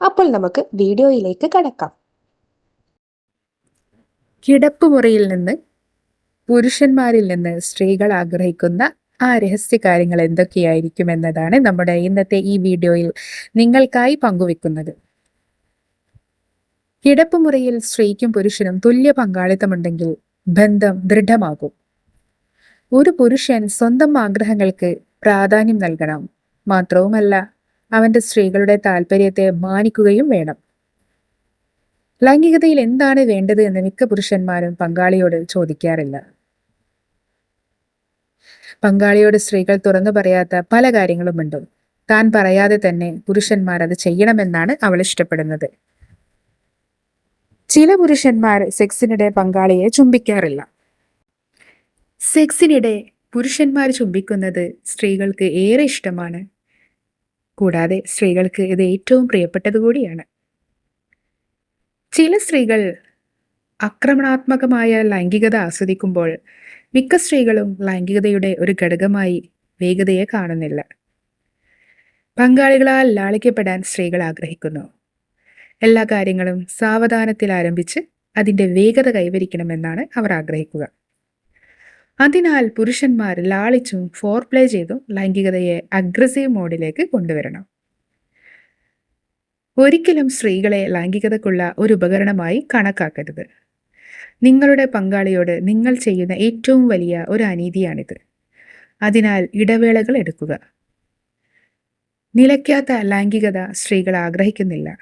അപ്പോൾ നമുക്ക് വീഡിയോയിലേക്ക് കടക്കാം. കിടപ്പുമുറിയിൽ നിന്ന് പുരുഷന്മാരിൽ നിന്ന് സ്ത്രീകൾ ആഗ്രഹിക്കുന്ന ആ രഹസ്യ കാര്യങ്ങൾ എന്തൊക്കെയായിരിക്കും എന്നതാണ് നമ്മുടെ ഇന്നത്തെ ഈ വീഡിയോയിൽ നിങ്ങൾക്കായി പങ്കുവെക്കുന്നത്. കിടപ്പുമുറിയിൽ സ്ത്രീക്കും പുരുഷനും തുല്യ പങ്കാളിത്തമുണ്ടെങ്കിൽ ബന്ധം ദൃഢമാകും. ഒരു പുരുഷൻ സ്വന്തം ആഗ്രഹങ്ങൾക്ക് പ്രാധാന്യം നൽകണം മാത്രവുമല്ല അവന്റെ സ്ത്രീകളുടെ താല്പര്യത്തെ മാനിക്കുകയും വേണം. ലൈംഗികതയിൽ എന്താണ് വേണ്ടത് എന്ന് മിക്ക പുരുഷന്മാരും പങ്കാളിയോട് ചോദിക്കാറില്ല. പങ്കാളിയോട് സ്ത്രീകൾ തുറന്നു പറയാത്ത പല കാര്യങ്ങളുമുണ്ട്. താൻ പറയാതെ തന്നെ പുരുഷന്മാർ അത് ചെയ്യണമെന്നാണ് അവൾ ഇഷ്ടപ്പെടുന്നത്. ചില പുരുഷന്മാർ സെക്സിനിടെ പങ്കാളിയെ ചുംബിക്കാറില്ല. സെക്സിനിടെ പുരുഷന്മാർ ചുംബിക്കുന്നത് സ്ത്രീകൾക്ക് ഏറെ ഇഷ്ടമാണ്. കൂടാതെ സ്ത്രീകൾക്ക് ഇത് ഏറ്റവും പ്രിയപ്പെട്ടത് കൂടിയാണ്. ചില സ്ത്രീകൾ ആക്രമണാത്മകമായ ലൈംഗികത ആസ്വദിക്കുമ്പോൾ മിക്ക സ്ത്രീകളും ലൈംഗികതയുടെ ഒരു ഘടകമായി വേഗതയെ കാണുന്നില്ല. പങ്കാളികളാൽ ലാളിക്കപ്പെടാൻ സ്ത്രീകൾ ആഗ്രഹിക്കുന്നു. എല്ലാ കാര്യങ്ങളും സാവധാനത്തിൽ ആരംഭിച്ച് അതിന്റെ വേഗത കൈവരിക്കണമെന്നാണ് അവർ ആഗ്രഹിക്കുക. അതിനാൽ പുരുഷന്മാർ ലാളിച്ചും ഫോർ പ്ലേ ചെയ്തും ലൈംഗികതയെ അഗ്രസീവ് മോഡിലേക്ക് കൊണ്ടുവരണം. ഒരിക്കലും സ്ത്രീകളെ ലൈംഗികതക്കുള്ള ഒരു ഉപകരണമായി കണക്കാക്കരുത്. നിങ്ങളുടെ പങ്കാളിയോട് നിങ്ങൾ ചെയ്യുന്ന ഏറ്റവും വലിയ ഒരു അനീതിയാണിത്. അതിനാൽ ഇടവേളകൾ എടുക്കുക. നിലയ്ക്കാത്ത ലൈംഗികത സ്ത്രീകൾ ആഗ്രഹിക്കുന്നില്ല.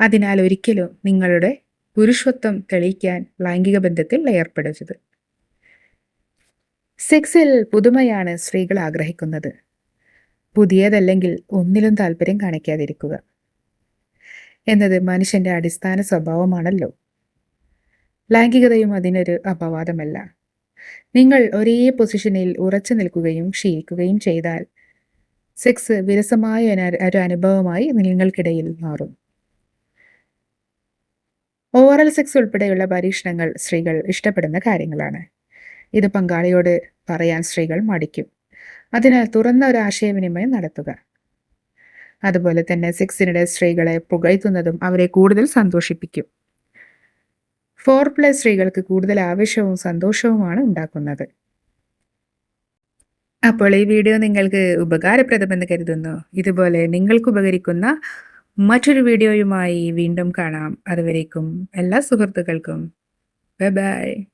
അതിനാൽ ഒരിക്കലും നിങ്ങളുടെ പുരുഷത്വം തെളിയിക്കാൻ ലൈംഗിക ബന്ധത്തിൽ ഏർപ്പെടരുത്. സെക്സിൽ പുതുമയാണ് സ്ത്രീകൾ ആഗ്രഹിക്കുന്നത്. പുതിയതല്ലെങ്കിൽ ഒന്നിലും താല്പര്യം കാണിക്കാതിരിക്കുക. എന്നത് മനുഷ്യന്റെ അടിസ്ഥാന സ്വഭാവമാണല്ലോ. ലൈംഗികതയും അതിനൊരു അപവാദമല്ല. നിങ്ങൾ ഒരേ പൊസിഷനിൽ ഉറച്ചു നിൽക്കുകയും ക്ഷീണിക്കുകയും ചെയ്താൽ സെക്സ് വിരസമായ ഒരു അനുഭവമായി നിങ്ങൾക്കിടയിൽ മാറും. ഓറൽ സെക്സ് ഉൾപ്പെടെയുള്ള പരീക്ഷണങ്ങൾ സ്ത്രീകൾ ഇഷ്ടപ്പെടുന്ന കാര്യങ്ങളാണ്. ഇത് പങ്കാളിയോട് പറയാൻ സ്ത്രീകൾ മടിക്കും. അതിനാൽ തുറന്ന ഒരു ആശയവിനിമയം നടത്തുക. അതുപോലെ തന്നെ സെക്സിനിടെ സ്ത്രീകളെ പുകഴ്ത്തുന്നതും അവരെ കൂടുതൽ സന്തോഷിപ്പിക്കും. ഫോർ പ്ലസ് സ്ത്രീകൾക്ക് കൂടുതൽ ആവേശവും സന്തോഷവുമാണ് ഉണ്ടാക്കുന്നത്. അപ്പോൾ ഈ വീഡിയോ നിങ്ങൾക്ക് ഉപകാരപ്രദമെന്ന് കരുതുന്നു. ഇതുപോലെ നിങ്ങൾക്ക് ഉപകരിക്കുന്ന മറ്റൊരു വീഡിയോയുമായി വീണ്ടും കാണാം. അതുവരേക്കും എല്ലാ സുഹൃത്തുക്കൾക്കും. Bye bye